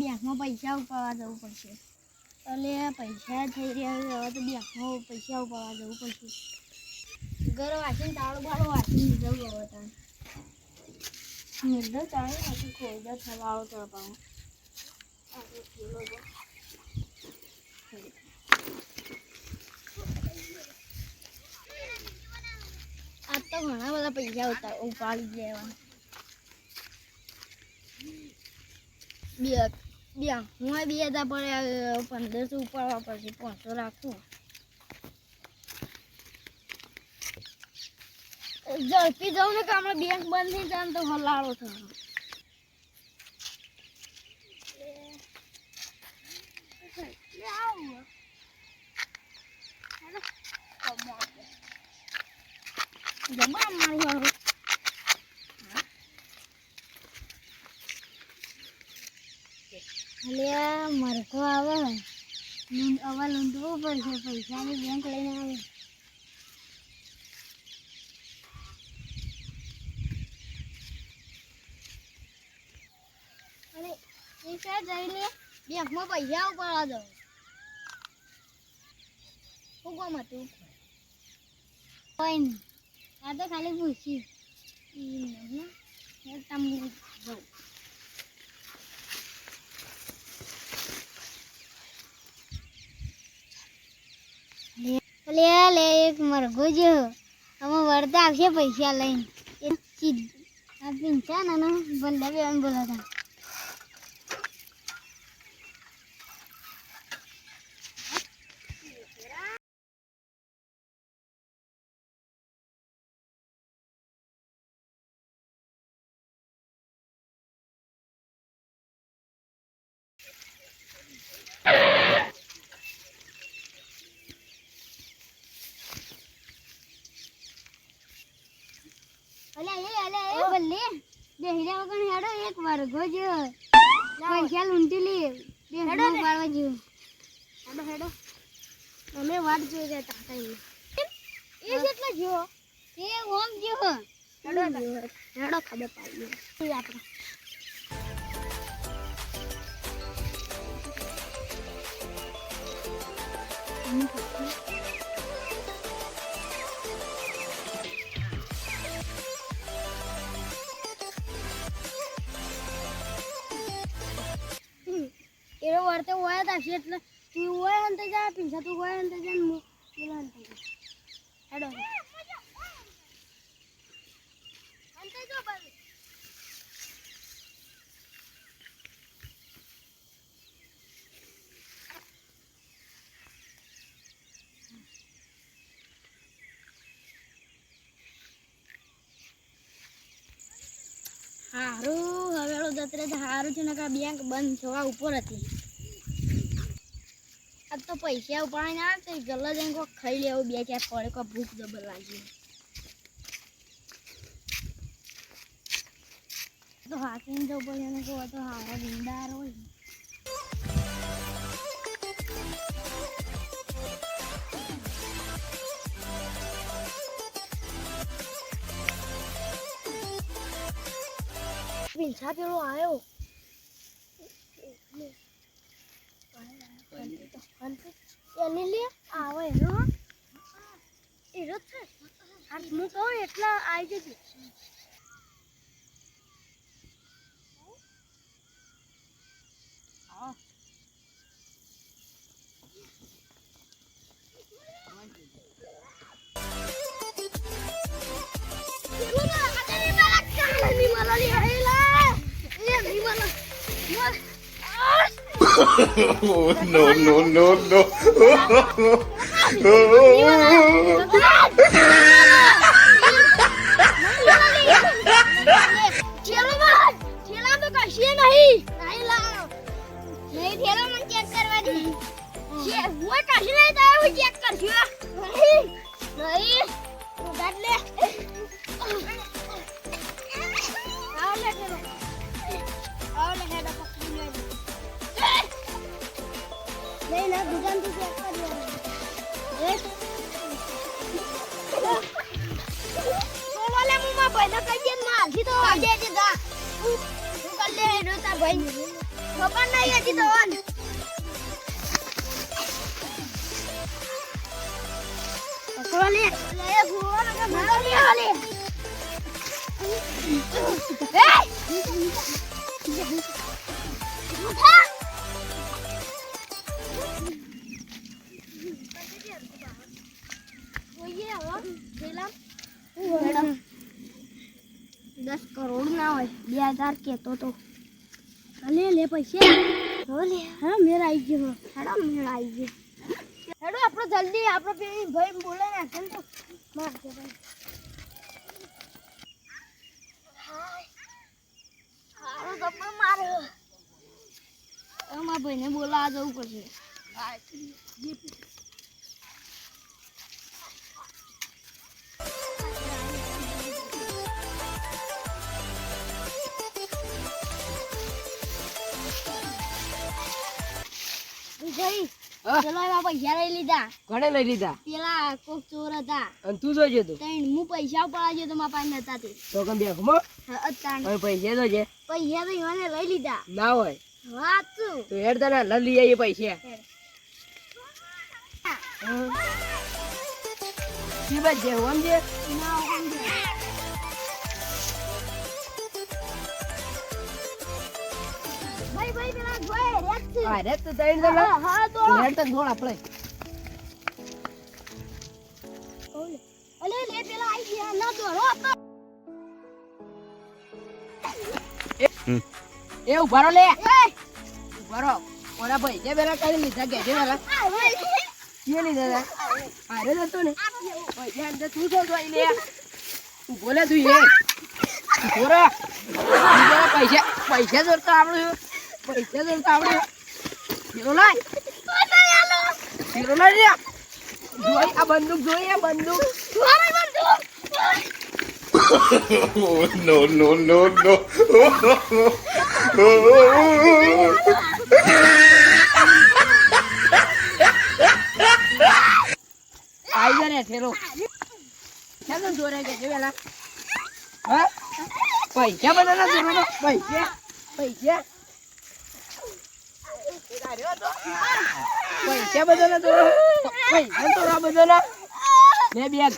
બેંકમાં પૈસા ઉપાડવા જવું પડશે. એટલે પૈસા થઈ રહ્યા હવે તો બેંકમાં પૈસા ઉપાડવા જવું પડશે. ઘર વાંચીને તાળું બાળું વાંચીને જવું હવે તાણ. નિર્ધર ચાલે નથી ખોઈ થવાળો તો. આજ તો ઘણા બધા પૈસા ઉતાર ઉપાડી દેવા બે બે હું બે હજાર પડે પંદરસો ઉપાડવા પડશે, પાંચસો રાખું. ઝડપી જાઉં ને કે હમણાં બેંક બંધ થઈ જાય તો હલાળો થયો જમા મારું હારું અલ્યા મરઘો આવે હવે લૂંટવું પડશે પૈસાની બેંક લઈને આવે એ જઈને બેંકમાં પૈસા ઉપાડવા દો શું હતું કોઈ નહીં આ તો ખાલી પૂછ્યું તમને હે તમે જાઉં લે લે, એક મરઘો જો અમે વળતા આવશે પૈસા લઈને. એ ચીજ. આ પિંચા ના ના બંધા બેન બોલાતા અલે એ અલે એ બલ્લે બેહીરા વગર વાર એક કોઈ ખ્યાલ પૈસા લૂંટી લે બેંકમાં પાડવા જો હેડો હેડો. અમે વાટ જોઈ રહ્યા ટાટા એ જેટલો જો એ ઓમ જો હેડો હેડો ખબર પાડી આપણે. એનો વર્તે હોય તો હશે એટલે તું હોય અંતે જા પીંછા તું હોય અંતે જા ને પેલો અંતે હેડો અંતે જો બસ હારું. તો હારું છે ને કે બેંક બંધ થવા ઉપર હતી. આ તો પૈસા ઉપાડીને આવે તો ગલ્લા જઈને કોઈ ખાઈ લેવું બે ચાર પડે કોઈ ભૂખ જબર લાગી. તો હાથીને જવું પડે અને કહો તો હારા ભીંડાર હોય. પીંછા આવ્યો એની લે આવે એનો. હું કહું એટલા આવી જજે. Oh, no, no, no, no. નહીં નહીં ના દુકાન તું ચેક કરી લે. બોલો લે કહીએ ને મારથી બે કેતો તો. લે લે પૈસા હો લે હા મેળ આવી ગયો. હેડો મેળ આવી ગયો. હેડો આપણો જલ્દી આપણો પેલી ભાઈ બોલે ને કેમ તો માર દે ભાઈ. હારું તો પણ મારે. અમારા ભાઈને બોલાવા જવું પડશે. ભાઈ પેલા એમાં પૈસા લઈ લીધા. કોણે લઈ લીધા? પેલા કોક ચોર હતા. અને તું જોજે તું? હું પૈસા ઉપાડવા તો મારા પાસે નતા તે. તો કેમ બેગમાં અત્યાર હવે પૈસા જોજે પૈસા તો એને લઈ લીધા. ના હોય. વાતું. તો હેડ તને લઈ લઈ આવીએ પૈસા. ના. ભાઈ ભાઈ પેલા જોઈ. અરે તો તૈણ તો હા હા તો હેડ તો દોડ આપણે. અલે લે પેલા આઈ ગયા. ના દોડો આપણે એ ઉભારો લે. એ. ઉભારો ઓરા પૈસા પેલા કઈ લીધા કે છે. મારા કે લીધા અરે જતો ને. પૈસા અંદર તું શું જોઈ લે ઊભો તું એ. ઊભો પૈસા પૈસા જોડતા આવડ્યું પૈસા જોડતા આવડ્યું હીરો લાય હીરો લાય રે. જોઈ આ બંદૂક જોઈ આ બંદૂક. નો no, no, no, no. આઈ જા ને ઠેલો. ક્યાં જોરે કે પેલા હા? પૈસા બધા ના જોરો પૈસા પૈસા. પૈસા બધાને તો? પૈસા તો બધા ના લે બેગ